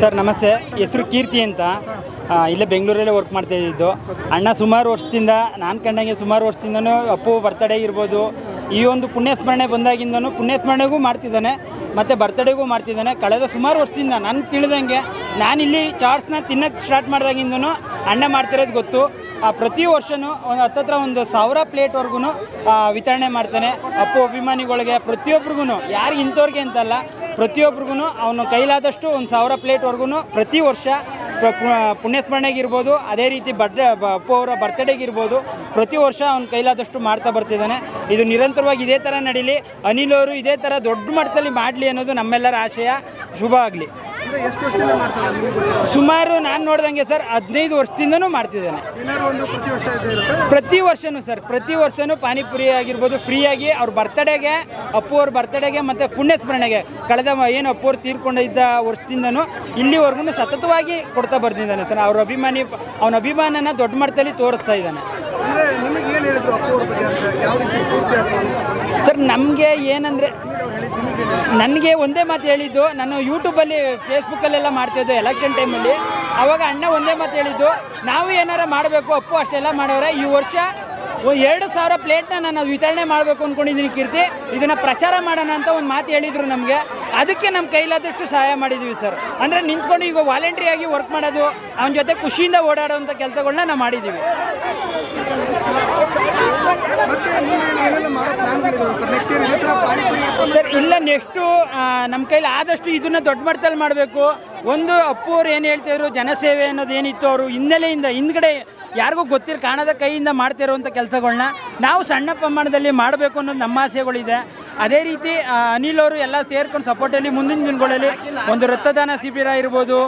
Sir, ನಮಸ್ತೆ. ಹೆಸರು ಕೀರ್ತಿ ಅಂತ. ಇಲ್ಲೇ ಬೆಂಗಳೂರಲ್ಲೇ ವರ್ಕ್ ಮಾಡ್ತಾ ಇದ್ದಿದ್ದು. ಅಣ್ಣ ಸುಮಾರು ವರ್ಷದಿಂದ, ನಾನು ಕಂಡಂಗೆ ಸುಮಾರು ವರ್ಷದಿಂದನೂ ಅಪ್ಪು ಬರ್ತಡೇ ಇರ್ಬೋದು. ಈ ಒಂದು ಪುಣ್ಯಸ್ಮರಣೆ ಬಂದಾಗಿಂದನೂ ಪುಣ್ಯಸ್ಮರಣೆಗೂ ಮಾಡ್ತಿದ್ದಾನೆ, ಮತ್ತು ಬರ್ತಡೇಗೂ ಮಾಡ್ತಿದ್ದಾನೆ. ಕಳೆದ ಸುಮಾರು ವರ್ಷದಿಂದ, ನಾನು ತಿಳಿದಂಗೆ ನಾನಿಲ್ಲಿ ಚಾಟ್ಸ್ನ ತಿನ್ನಕ್ಕೆ ಸ್ಟಾರ್ಟ್ ಮಾಡಿದಾಗಿಂದನೂ ಅಣ್ಣ ಮಾಡ್ತಿರೋದು ಗೊತ್ತು. ಪ್ರತಿ ವರ್ಷವೂ ಒಂದು ಹತ್ತತ್ರ ಒಂದು ಸಾವಿರ ಪ್ಲೇಟ್ವರೆಗೂ ವಿತರಣೆ ಮಾಡ್ತಾನೆ. ಅಪ್ಪು ಅಭಿಮಾನಿಗಳಿಗೆ ಪ್ರತಿಯೊಬ್ರಿಗೂ ಯಾರು ಇಂಥವ್ರಿಗೆ ಅಂತಲ್ಲ ಪ್ರತಿಯೊಬ್ರಿಗೂ ಅವನು ಕೈಲಾದಷ್ಟು ಒಂದು ಸಾವಿರ ಪ್ಲೇಟ್ವರೆಗೂ ಪ್ರತಿ ವರ್ಷ ಪುಣ್ಯಸ್ಮರಣೆಗಿರ್ಬೋದು, ಅದೇ ರೀತಿ ಬರ್ಡೇ ಅಪ್ಪು ಅವರ ಬರ್ತ್ಡೇಗಿರ್ಬೋದು ಪ್ರತಿ ವರ್ಷ ಅವ್ನು ಕೈಲಾದಷ್ಟು ಮಾಡ್ತಾ ಬರ್ತಿದ್ದಾನೆ. ಇದು ನಿರಂತರವಾಗಿ ಇದೇ ಥರ ನಡೀಲಿ. ಅನಿಲ್ ಅವರು ಇದೇ ಥರ ದೊಡ್ಡ ಮಟ್ಟದಲ್ಲಿ ಮಾಡಲಿ ಅನ್ನೋದು ನಮ್ಮೆಲ್ಲರ ಆಶಯ. ಶುಭ ಆಗಲಿ. ಎಷ್ಟು ವರ್ಷದಿಂದ ಮಾಡ್ತಾರೆ? ನಿಮ್ಗೆ ಗೊತ್ತಿರೋ ಸುಮಾರು ನಾನು ನೋಡ್ದಂಗೆ ಸರ್ ಹದಿನೈದು ವರ್ಷದಿಂದನೂ ಮಾಡ್ತಿದ್ದಾನೆ. ಏನಾದ್ರು ಒಂದು ಪ್ರತಿ ವರ್ಷ ಇದ್ದೇ ಇರುತ್ತೆ? ಪ್ರತಿ ವರ್ಷನೂ ಸರ್ ಪ್ರತಿ ವರ್ಷನೂ ಪಾನಿಪುರಿ ಆಗಿರ್ಬೋದು ಫ್ರೀಯಾಗಿ ಅವ್ರ ಬರ್ತಡೇಗೆ ಅಪ್ಪು ಅವ್ರ ಬರ್ತಡೇಗೆ ಮತ್ತು ಪುಣ್ಯಸ್ಮರಣೆಗೆ ಕಳೆದ ಮ- ಏನು ಅಪ್ಪು ಅವ್ರು ತೀರ್ಕೊಂಡಿದ್ದ ವರ್ಷದಿಂದನೂ ಇಲ್ಲಿವರೆಗೂ ಸತತವಾಗಿ ಕೊಡ್ತಾ ಬರ್ತಿದ್ದಾನೆ ಸರ್. ಅವ್ರ ಅಭಿಮಾನಿ ಅವನ ಅಭಿಮಾನನ ದೊಡ್ಡ ಮಟ್ಟದಲ್ಲಿ ತೋರಿಸ್ತಾ ಇದ್ದಾನೆ. ಅಂದ್ರೆ ನಿಮಗೆ ಏನು ಹೇಳಿದ್ರು ಅಪ್ಪು ಅವ್ರ ಬಗ್ಗೆ? ಅಂದ್ರೆ ಯಾವ ರೀತಿ ಸ್ಫೂರ್ತಿ ಆದ್ರು ಸರ್ ನಮಗೆ ಏನಂದರೆ ನನಗೆ ಒಂದೇ ಮಾತು ಹೇಳಿದ್ದು, ನಾನು ಯೂಟ್ಯೂಬಲ್ಲಿ ಫೇಸ್ಬುಕ್ಕಲ್ಲೆಲ್ಲ ಮಾಡ್ತಿದ್ದು ಎಲೆಕ್ಷನ್ ಟೈಮಲ್ಲಿ ಅವಾಗ ಅಣ್ಣ ಒಂದೇ ಮಾತು ಹೇಳಿದ್ದು, ನಾವು ಏನಾರ ಮಾಡಬೇಕು, ಅಪ್ಪು ಅಷ್ಟೆಲ್ಲ ಮಾಡೋರೆ, ಈ ವರ್ಷ ಎರಡು ಸಾವಿರ ಪ್ಲೇಟ್ನ ನಾನು ವಿತರಣೆ ಮಾಡಬೇಕು ಅಂದ್ಕೊಂಡಿದ್ದೀನಿ ಕೀರ್ತಿ. ಇದನ್ನು ಪ್ರಚಾರ ಮಾಡೋಣ ಅಂತ ಒಂದು ಮಾತು ಹೇಳಿದರು ನಮಗೆ. ಅದಕ್ಕೆ ನಮ್ಮ ಕೈಲಾದಷ್ಟು ಸಹಾಯ ಮಾಡಿದ್ದೀವಿ ಸರ್. ಅಂದರೆ ನಿಂತ್ಕೊಂಡು ಈಗ ವಾಲಂಟ್ರಿಯಾಗಿ ವರ್ಕ್ ಮಾಡೋದು ಅವನ ಜೊತೆ ಖುಷಿಯಿಂದ ಓಡಾಡುವಂಥ ಕೆಲಸಗಳನ್ನ ನಾವು ಮಾಡಿದ್ದೀವಿ ಸರ್? ಇಲ್ಲ ನೆಕ್ಸ್ಟು ನಮ್ಮ ಕೈಲಿ ಆದಷ್ಟು ಇದನ್ನ ದೊಡ್ಡ ಮಟ್ಟದಲ್ಲಿ ಮಾಡಬೇಕು. ಒಂದು ಅಪ್ಪು ಅವ್ರು ಏನು ಹೇಳ್ತಿದ್ರು ಜನಸೇವೆ ಅನ್ನೋದು ಏನಿತ್ತು ಅವರು ಹಿನ್ನೆಲೆಯಿಂದ ಹಿಂದ್ಗಡೆ ಯಾರಿಗೂ ಗೊತ್ತಿರ ಕಾಣದ ಕೈಯಿಂದ ಮಾಡ್ತಿರುವಂಥ ಕೆಲಸಗಳನ್ನ ನಾವು ಸಣ್ಣ ಪ್ರಮಾಣದಲ್ಲಿ ಮಾಡಬೇಕು ಅನ್ನೋದು ನಮ್ಮ ಆಸೆಗಳಿದೆ. ಅದೇ ರೀತಿ ಅನಿಲ್ ಅವರು ಎಲ್ಲ ಸೇರ್ಕೊಂಡು ಸಪೋರ್ಟಲ್ಲಿ ಮುಂದಿನ ದಿನಗಳಲ್ಲಿ ಒಂದು ರಕ್ತದಾನ ಶಿಬಿರ ಇರ್ಬೋದು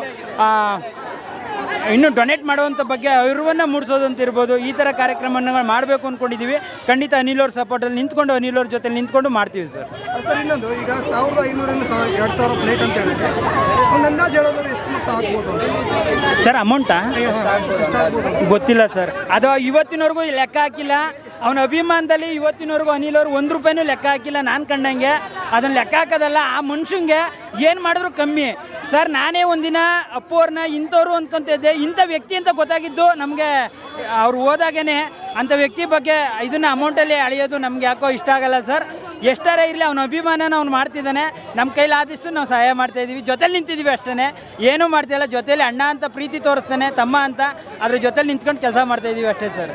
ಇನ್ನು ಡೊನೇಟ್ ಮಾಡುವಂಥ ಬಗ್ಗೆ ಅರಿವನ್ನು ಮೂಡಿಸೋದಂತ ಇರ್ಬೋದು ಈ ಥರ ಕಾರ್ಯಕ್ರಮವನ್ನು ಮಾಡಬೇಕು ಅಂದ್ಕೊಂಡಿದ್ದೀವಿ ಖಂಡಿತ ಅನಿಲ್ ಅವ್ರ ಸಪೋರ್ಟಲ್ಲಿ ನಿಂತ್ಕೊಂಡು ಅನಿಲ್ ಅವ್ರ ಜೊತೆ ನಿಂತ್ಕೊಂಡು ಮಾಡ್ತೀವಿ ಸರ್. ಸರ್ ಇನ್ನೊಂದು ಈಗ ಸಾವಿರದ ಐನೂರಿಂದ ಸಾವಿರ ಎರಡು ಸಾವಿರ ಪ್ಲೇಟ್ ಅಂತ ಹೇಳಿದ್ರೆ ಒಂದು ಅಂದಾಜು ಹೇಳೋದ್ರೆ ಎಷ್ಟು ಮೊತ್ತ ಆಗ್ಬೋದು? ಸರ್ ಅಮೌಂಟಾ ಗೊತ್ತಿಲ್ಲ ಸರ್. ಅದು ಇವತ್ತಿನವರೆಗೂ ಲೆಕ್ಕ ಹಾಕಿಲ್ಲ. ಅವನ ಅಭಿಮಾನದಲ್ಲಿ ಇವತ್ತಿನವರೆಗೂ ಅನಿಲ್ ಅವರು ಒಂದು ರೂಪಾಯಿನೂ ಲೆಕ್ಕ ಹಾಕಿಲ್ಲ. ನಾನು ಕಂಡಂಗೆ ಅದನ್ನು ಲೆಕ್ಕ ಹಾಕೋದಲ್ಲ, ಆ ಮನುಷ್ಯಂಗೆ ಏನು ಮಾಡಿದ್ರು ಕಮ್ಮಿ. ಸರ್, ನಾನೇ ಒಂದಿನ ಅಪ್ಪು ಅವ್ರನ್ನ ಇಂಥವ್ರು ಅಂದ್ಕೊಂತಿದ್ದೆ ಇಂಥ ವ್ಯಕ್ತಿ ಅಂತ ಗೊತ್ತಾಗಿದ್ದು ನಮಗೆ ಅವ್ರು ಹೋದಾಗೇ ಅಂಥ ವ್ಯಕ್ತಿ ಬಗ್ಗೆ ಇದನ್ನು ಅಮೌಂಟಲ್ಲಿ ಅಳೆಯೋದು ನಮ್ಗೆ ಯಾಕೋ ಇಷ್ಟ ಆಗಲ್ಲ ಸರ್. ಎಷ್ಟಾರ ಇರಲಿ ಅವನ ಅಭಿಮಾನನ ಅವ್ನು ಮಾಡ್ತಿದ್ದಾನೆ. ನಮ್ಮ ಕೈಲಾದಷ್ಟು ನಾವು ಸಹಾಯ ಮಾಡ್ತಾ ಇದ್ದೀವಿ ಜೊತೆಲಿ ನಿಂತಿದ್ದೀವಿ ಅಷ್ಟೇ ಏನೂ ಮಾಡ್ತಿಲ್ಲ ಜೊತೆಲಿ ಅಣ್ಣ ಅಂತ ಪ್ರೀತಿ ತೋರಿಸ್ತಾನೆ ತಮ್ಮ ಅಂತ. ಅದ್ರ ಜೊತೆಲಿ ನಿಂತ್ಕೊಂಡು ಕೆಲಸ ಮಾಡ್ತಾ ಇದ್ದೀವಿ ಅಷ್ಟೇ ಸರ್.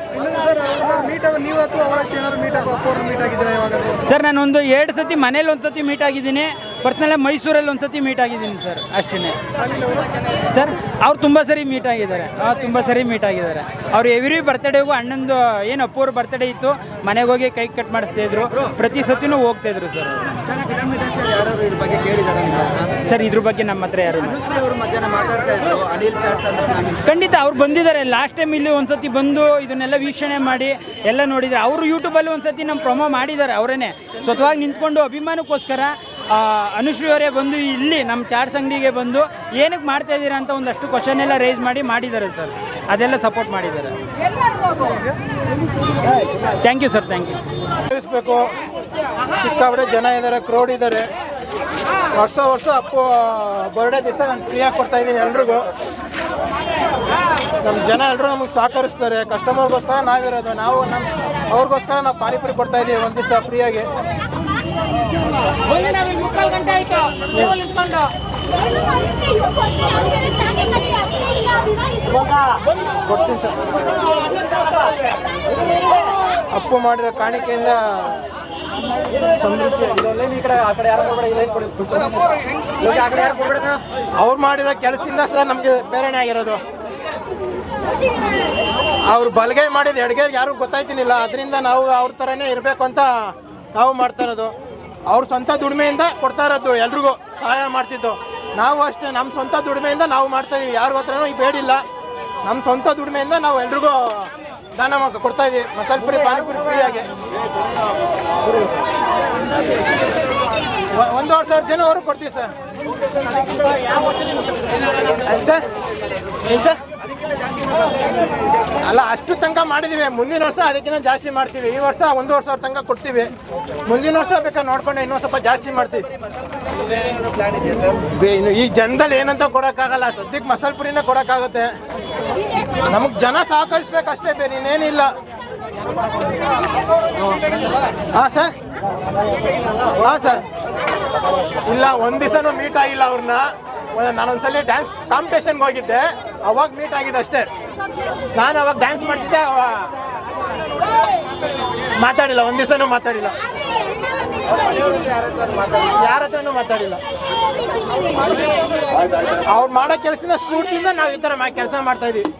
ಸರ್ ನಾನೊಂದು ಎರಡು ಸತಿ ಮನೇಲಿ ಒಂದು ಸತಿ ಮೀಟ್ ಆಗಿದ್ದೀನಿ. ಪರ್ಸ್ನಲ್ ಮೈಸೂರಲ್ಲಿ ಒಂದ್ಸತಿ ಮೀಟ್ ಆಗಿದ್ದೀನಿ ಸರ್ ಅಷ್ಟೇ ಸರ್, ಅವ್ರು ತುಂಬ ಸರಿ ಮೀಟ್ ಆಗಿದ್ದಾರೆ. ಅವ್ರು ತುಂಬ ಸರಿ ಮೀಟ್ ಆಗಿದ್ದಾರೆ. ಅವ್ರು ಎವ್ರಿ ಬರ್ತಡೇಗೂ ಅಣ್ಣಂದು ಏನು ಅಪ್ಪೋರ್ ಬರ್ತಡೇ ಇತ್ತು. ಮನೆಗೆ ಹೋಗಿ ಕೈ ಕಟ್ ಮಾಡಿಸ್ತಾ ಇದ್ರು. ಪ್ರತಿ ಸತಿನೂ ಹೋಗ್ತಾ ಇದ್ರು ಸರ್. ಸರ್, ಇದ್ರ ಬಗ್ಗೆ ನಮ್ಮ ಹತ್ರ ಯಾರು ಖಂಡಿತ ಅವ್ರು ಬಂದಿದ್ದಾರೆ. ಲಾಸ್ಟ್ ಟೈಮ್ ಇಲ್ಲಿ ಒಂದ್ಸತಿ ಬಂದು ಇದನ್ನೆಲ್ಲ ವೀಕ್ಷಣೆ ಮಾಡಿ ಎಲ್ಲ ನೋಡಿದ್ದಾರೆ ಅವರು ಯೂಟ್ಯೂಬಲ್ಲಿ ಒಂದ್ಸತಿ ನಮ್ಮ ಪ್ರೊಮೋ ಮಾಡಿದ್ದಾರೆ ಅವರೇನೆ. ಸ್ವತಃವಾಗಿ ನಿಂತ್ಕೊಂಡು ಅಭಿಮಾನಕ್ಕೋಸ್ಕರ ಅನುಶ್ರೀ ಅವರೇ ಬಂದು ಇಲ್ಲಿ ನಮ್ಮ ಚಾಟ್ಸ್ ಅಂಗಡಿಗೆ ಬಂದು ಏನಕ್ಕೆ ಮಾಡ್ತಾ ಇದ್ದೀರಾ ಅಂತ ಒಂದಷ್ಟು ಕ್ವಶನ್ ಎಲ್ಲ ರೇಸ್ ಮಾಡಿ ಮಾಡಿದ್ದಾರೆ ಸರ್ ಅದೆಲ್ಲ ಸಪೋರ್ಟ್ ಮಾಡಿದ್ದಾರೆ. Thank you sir thank you ತಿಳಿಸ್ಬೇಕು ಸಿಕ್ಕಾಪಟ್ಟೆ ಜನ ಇದ್ದಾರೆ ಕ್ರೌಡ್ ಇದ್ದಾರೆ. ವರ್ಷ ವರ್ಷ ಅಪ್ಪು ಬರ್ಡೇ ದಿವಸ ನಾನು ಫ್ರೀಯಾಗಿ ಕೊಡ್ತಾ ಇದ್ದೀನಿ ಎಲ್ರಿಗೂ. ನಮ್ಮ ಜನ ಎಲ್ಲರೂ ನಮಗೆ ಸಹಕರಿಸ್ತಾರೆ. ಕಸ್ಟಮರ್ಗೋಸ್ಕರ ನಾವಿರೋದು. ನಾವು ನಮ್ಮ ಅವ್ರಿಗೋಸ್ಕರ ನಾವು ಪಾನಿಪುರಿ ಕೊಡ್ತಾ ಇದ್ದೀವಿ ಒಂದು ದಿವಸ ಫ್ರೀಯಾಗಿ ಅಪ್ಪು ಮಾಡಿರೋ ಕಾಣಿಕೆಯಿಂದ ಅವ್ರು ಮಾಡಿರೋ ಕೆಲಸದಿಂದ ಸರ್ ನಮಗೆ ಪ್ರೇರಣೆ ಆಗಿರೋದು. ಅವ್ರು ಬಲಗೈ ಮಾಡಿದ ಎಡಗೈಗೆ ಯಾರಿಗೂ ಗೊತ್ತಾಯ್ತಿನಿಲ್ಲ ಅದರಿಂದ ನಾವು ಅವ್ರ ತರನೇ ಇರಬೇಕು ಅಂತ ನಾವು ಮಾಡ್ತಾ ಇರೋದು. ಅವ್ರ ಸ್ವಂತ ದುಡಿಮೆಯಿಂದ ಕೊಡ್ತಾ ಇರೋದು ಎಲ್ರಿಗೂ ಸಹಾಯ ಮಾಡ್ತಿದ್ದು. ನಾವು ಅಷ್ಟೇ ನಮ್ಮ ಸ್ವಂತ ದುಡಿಮೆಯಿಂದ ನಾವು ಮಾಡ್ತಾ ಇದೀವಿ. ಯಾರು ಹತ್ರನೂ ಈ ಬೇಡಿಲ್ಲ. ನಮ್ಮ ಸ್ವಂತ ದುಡಿಮೆಯಿಂದ ನಾವು ಎಲ್ರಿಗೂ ದಾನ ಕೊಡ್ತಾ ಇದೀವಿ. ಮಸಾಲೆ ಪುರಿ ಪಾನಿಪುರಿ ಫ್ರೀಯಾಗಿ ಒಂದೂವರೆ ಸಾವಿರ ಜನ ಅವರು ಕೊಡ್ತೀವಿ ಸರ್. ಸರ್? ಏನು ಸರ್? ಅಲ್ಲ, ಅಷ್ಟು ತನಕ ಮಾಡಿದ್ದೀವಿ ಮುಂದಿನ ವರ್ಷ ಅದಕ್ಕಿಂತ ಜಾಸ್ತಿ ಮಾಡ್ತೀವಿ. ಈ ವರ್ಷ ಒಂದು ವರ್ಷ ತನಕ ಕೊಡ್ತೀವಿ. ಮುಂದಿನ ವರ್ಷ ಬೇಕಾದ್ರೆ ನೋಡ್ಕೊಂಡು, ಇನ್ನೊಂದು ಸ್ವಲ್ಪ ಜಾಸ್ತಿ ಮಾಡ್ತೀವಿ. ಇನ್ನು ಈ ಜನದಲ್ಲಿ ಏನಂತ ಕೊಡೋಕ್ಕಾಗಲ್ಲ. ಸದ್ಯಕ್ಕೆ ಮಸಾಲೆ ಪುರಿನೇ ಕೊಡೋಕ್ಕಾಗುತ್ತೆ. ನಮಗೆ ಜನ ಸಹಕರಿಸ್ಬೇಕು ಅಷ್ಟೇ ಬೇರೆ ಇನ್ನೇನಿಲ್ಲ. ಹಾಂ ಸರ್ ಹಾಂ ಸರ್ ಇಲ್ಲ, ಒಂದು ದಿವಸನೂ ಮೀಟ್ ಆಗಿಲ್ಲ ಅವ್ರನ್ನ. ನಾನೊಂದ್ಸಲಿ ಡ್ಯಾನ್ಸ್ ಕಾಂಪಿಟೇಷನ್ಗೆ ಹೋಗಿದ್ದೆ. ಅವಾಗ ಮೀಟ್ ಆಗಿದೆ ಅಷ್ಟೇ. ನಾನು ಅವಾಗ ಡ್ಯಾನ್ಸ್ ಮಾಡ್ತಿದ್ದೆ ಮಾತಾಡಿಲ್ಲ, ಒಂದು ದಿವಸನೂ ಮಾತಾಡಿಲ್ಲ. ಯಾರ ಹತ್ರನೂ ಮಾತಾಡಿಲ್ಲ. ಅವ್ರು ಮಾಡೋ ಕೆಲಸದ ಸ್ಫೂರ್ತಿಯಿಂದ ನಾವು ಈ ಥರ ಕೆಲಸ ಮಾಡ್ತಾ ಇದೀವಿ.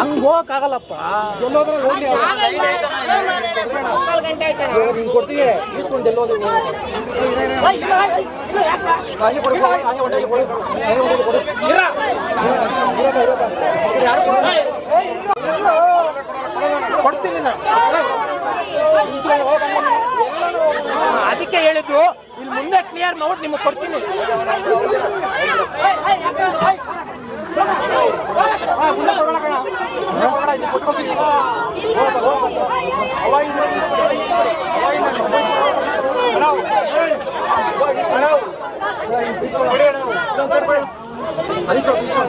ಹಂಗೆ ಹೋಗಕ್ಕಾಗಲ್ಲಪ್ಪ ಎಲ್ಲೋದ್ರೆ ಕೊಡ್ತೀವಿ ಎಲ್ಲೋದು ಹಾಗೆ ಕೊಡು, ಹಾಗೆ ಹೊಟ್ಟೆಗೆ ಕೊಡು, ಹಾಗೆ ಹೊಟ್ಟೆಗೆ ಕೊಡು. ಇರ. ಯಾರು. ಕೊಡ್ತೀನಿ ನಾನು. ಈಚೆ ಹೋಗು, ಹಂಗೆ ಅದಕ್ಕೆ ಹೇಳಿದ್ದು ಇಲ್ಲಿ ಮುಂದೆ ಕ್ಲಿಯರ್ ಮಾಡ್ಬಿಟ್ಟು ನಿಮಗೆ ಕೊಡ್ತೀನಿ. ಹಾ, ಮುಂದೆ ಕೊಡೋಣ ಕಣ. ಮುಂದೆ ಕೊಡೋಣ, ಇಲ್ಲಿ ಕೊಟ್ಕೊಡ್ತೀನಿ. ಹೋಗು, ಹೋಗು. ಅವ ಇದು. ಅವ ಇದು. ಅಣ್ಣ. ಅಣ್ಣ. ಕೊಡಿ ಅಣ್ಣ. ಇದೊಂದು ಕೊಡು, ಕೊಡು. ಅದಿಸ್ಕೊ, ಇಸ್ಕೊ.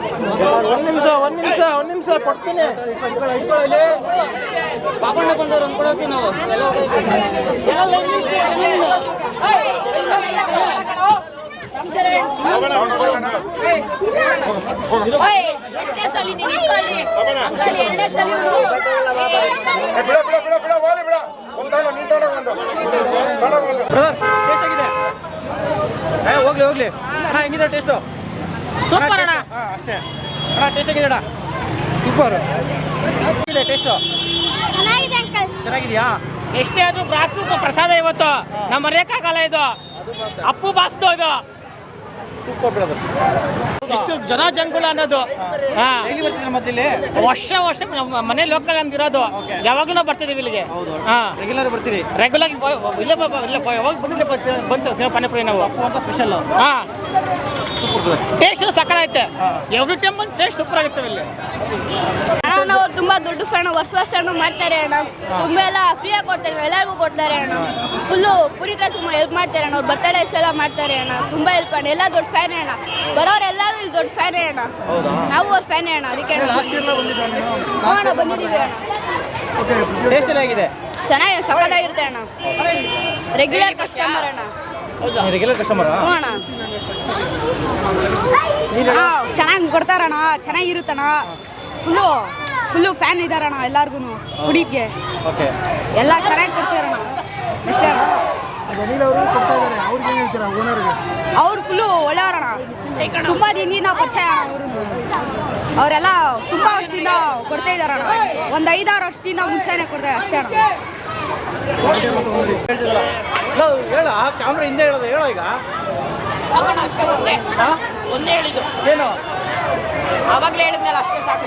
ಒಂದು ನಿಮಿಷ ಒಂದು ನಿಮಿಷ ಒಂದು ನಿಮಿಷ ಕೊಡ್ತೀನಿ ಇಟ್ಕೊಳ್ಳಿ, ಇಟ್ಕೊಳ್ಳಿ ಇಲ್ಲಿ. ಪಾಪಣ್ಣ ಬಂದವ್ರು ಅಂದ್ಕೊಳಕ್ಕೆ ನಾವು ಎಲ್ಲ ಎಷ್ಟೇ ಸಲ ನೀನು ಇಟ್ಕೊಳ್ಳಿ. ಅಂಕಲ್ ಎರಡನೇ ಸಲ ಇವ್ನು. ಏ, ಬಿಡ ಬಿಡ ಬಿಡ ಬಿಡ ವಾಲಿ ಬಿಡ. ಒಂದು ತಗೊಂಡು ನೀನು ತಗೊಂಡು ಒಂದು ತಗೊಂಡು ಒಂದು ಹೋಗ್ಲಿ ಹೋಗ್ಲಿ. ಅಣ್ಣ ಹೆಂಗಿದೆ ಟೇಸ್ಟು ಸೂಪರ್ ಅಣ್ಣ. ಹಾಂ ಅಷ್ಟೇ. ಅಣ್ಣ ಟೇಸ್ಟ್ ಹೇಗಿದೆ ಅಣ್ಣ. ಸೂಪರ್ ಇದೆ ಟೇಸ್ಟು ಚೆನ್ನಾಗಿದೆಯಾ? ಎಷ್ಟೇ ಆದ್ರೂ ಬ್ರಾಸು ಪ್ರಸಾದ ಇವತ್ತು. ನಮ್ಮ ರೇಖಾ ಕಾಲ ಇದು. ಅಪ್ಪು ಬಾಸ್ದು ಇದು. ಇಷ್ಟು ಜನ ಜಂಗುಳ ಅನ್ನೋದು. ಹಾ. ಇಲ್ಲಿ? ವರ್ಷ ವರ್ಷ ನಮ್ಮ ಮನೆ ಲೋಕಲ್ ಅಂದಿರೋದು. ಯಾವಾಗಲೂ ನಾವು ಬರ್ತಿದೀವಿ ಇಲ್ಲಿಗೆ ಹಾ. ರೆಗ್ಯುಲರ್ ಬರ್ತೀವಿ ರೆಗ್ಯುಲರ್ ಇಲ್ಲೇ ಯಾವಾಗ ಬಂದಿದ್ದೆ ಬ- ಬಂತು ಪಾನಿಪುರಿ ನಾವು. ಸ್ಪೆಷಲ್ ಹಾ. ಟೇಸ್ಟ್ ಸಕ್ಕರ ಐತೆ. ಎವ್ರಿ ಟೈಮ್ ಟೇಸ್ಟ್ ಸೂಪರ್ ಆಗಿರ್ತವೆ ಇಲ್ಲಿ. ಅಣ್ಣ ಅವ್ರು ತುಂಬಾ ದೊಡ್ಡ ಫ್ಯಾನ್ ವರ್ಷ ವರ್ಷನೂ ಮಾಡ್ತಾರೆ ಅಣ್ಣ. ತುಂಬಾ ಎಲ್ಲ ಆಗಿ ಕೊಡ್ತಾರೆ ಎಲ್ಲರಿಗೂ ಕೊಡ್ತಾರೆ ಅಣ್ಣ. ಫುಲ್ಲು ಪುನೀತ್ ರಾಜ್ಕುಮಾರ್ ಹೆಲ್ಪ್ ಮಾಡ್ತಾರೆ ಅಣ್ಣ ಅವ್ರು ಬರ್ತಡೇ ಎಲ್ಲ ಮಾಡ್ತಾರೆ ಅಣ್ಣ. ತುಂಬಾ ಹೆಲ್ಪ್ ಅಣ್ಣ ಎಲ್ಲ ದೊಡ್ಡ ಫ್ಯಾನ್ ಅಣ್ಣ. ಬರೋರೆಲ್ಲರೂ ಇಲ್ಲಿ ದೊಡ್ಡ ಫ್ಯಾನ್ ಅಣ್ಣ. ನಾವು ಅವ್ರ ಫ್ಯಾನ್ ಅಣ್ಣ ಅದಕ್ಕೆ ಅಣ್ಣ. ಅಣ್ಣ ಬಂದಿದ್ದೀವಿ ಅಣ್ಣ. ಚೆನ್ನಾಗಿದೆ. ಚೆನ್ನಾಗಿ ಸಖತ್ತಾಗಿರುತ್ತೆ ಅಣ್ಣ. ರೆಗ್ಯುಲರ್ ಕಸ್ಟಮರ್ ಅಣ್ಣ. ರೆಗ್ಯುಲರ್ ಕಸ್ಟಮರ್ ಹ್ಞೂ ಅಣ್ಣ. ಚೆನ್ನಾಗಿ ಕೊಡ್ತಾರಣ್ಣ ಚೆನ್ನಾಗಿರುತ್ತಣ್ಣ. ಫುಲ್ಲು ಫುಲ್ಲು ಫ್ಯಾನ್ ಇದ್ದಾರಣ್ಣ ಎಲ್ಲಾರ್ಗು ಕುಡಿಗೆ ಓಕೆ ಎಲ್ಲ ಚೆನ್ನಾಗಿ ಕೊಡ್ತೀರಣ್ಣ ಅಷ್ಟೇ ಅಣ್ಣ. ಅನಿಲ್ ಅವರು ಕೊಡ್ತಾ ಇದ್ದಾರೆ ಅವ್ರಿಗೆ ಏನು ಹೇಳ್ತೀರಾ ಓನರ್ಗೆ ಅವ್ರು ಫುಲ್ಲು ಒಳ್ಳೆಯವರಣ್ಣ. ತುಂಬ ದಿನದಿಂದ ಪರಿಚಯ ಅವರು. ಅವರೆಲ್ಲ ತುಂಬ ವರ್ಷದಿಂದ ಕೊಡ್ತಾ ಇದ್ದಾರಣ್ಣ ಒಂದು ಐದಾರು ವರ್ಷದಿಂದ ಮುಂಚೆನೇ ಕೊಡ್ತಾ ಅಷ್ಟೇ ಅಣ್ಣ. ಹೇಳ ಕ್ಯಾಮ್ರಾ ಹಿಂದೆ ಹೇಳೋದು ಹೇಳೋ ಈಗ. ಒಂದೇ ಹೇಳಿದ್ದು. ಏನು? ಅವಾಗಲೇ ಹೇಳಿದ್ನಲ್ಲ ಅಷ್ಟೇ ಸಾಕು